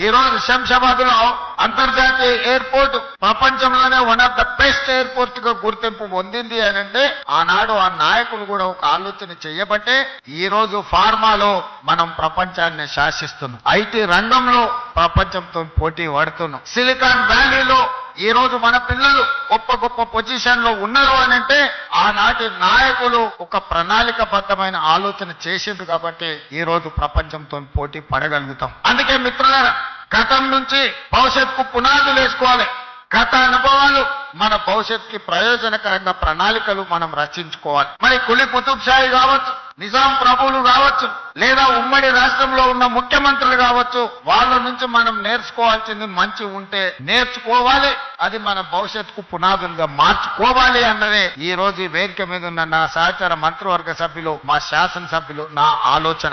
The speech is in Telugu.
ఈ రోజు శంషాబాద్లో అంతర్జాతీయ ఎయిర్పోర్ట్ ప్రపంచంలోనే వన్ ఆఫ్ ద బెస్ట్ ఎయిర్పోర్ట్గా గుర్తింపు పొందింది అని అంటే ఆనాడు ఆ నాయకులు కూడా ఒక ఆలోచన చేయబట్టే ఈ రోజు ఫార్మాలో మనం ప్రపంచాన్ని శాసిస్తున్నాం. ఐటీ రంగంలో ప్రపంచంతో పోటీ పడుతున్నాం. సిలికాన్ వ్యాలీలో ఈ రోజు మన పిల్లలు గొప్ప గొప్ప పొజిషన్లో ఉన్నారు అని అంటే ఆనాటి నాయకులు ఒక ప్రణాళికబద్ధమైన ఆలోచన చేసింది కాబట్టి ఈ రోజు ప్రపంచంతో పోటీ పడగలుగుతాం. అందుకే మిత్రులారా గతం నుంచి భవిష్యత్తుకు పునాదులు వేసుకోవాలి. గత అనుభవాలు మన భవిష్యత్తుకి ప్రయోజనకరంగా ప్రణాళికలు మనం రచించుకోవాలి. మరి కులి కుతుబ్ షాయి కావచ్చు నిజాం ప్రభువులు కావచ్చు లేదా ఉమ్మడి రాష్ట్రంలో ఉన్న ముఖ్యమంత్రులు కావచ్చు వాళ్ళ నుంచి మనం నేర్చుకోవాల్సింది మంచి ఉంటే నేర్చుకోవాలి. అది మన భవిష్యత్తుకు పునాదులుగా మార్చుకోవాలి అన్నదే ఈ రోజు వేదిక మీద ఉన్న నా సహచార మంత్రివర్గ సభ్యులు మా శాసనసభ్యులు నా ఆలోచన.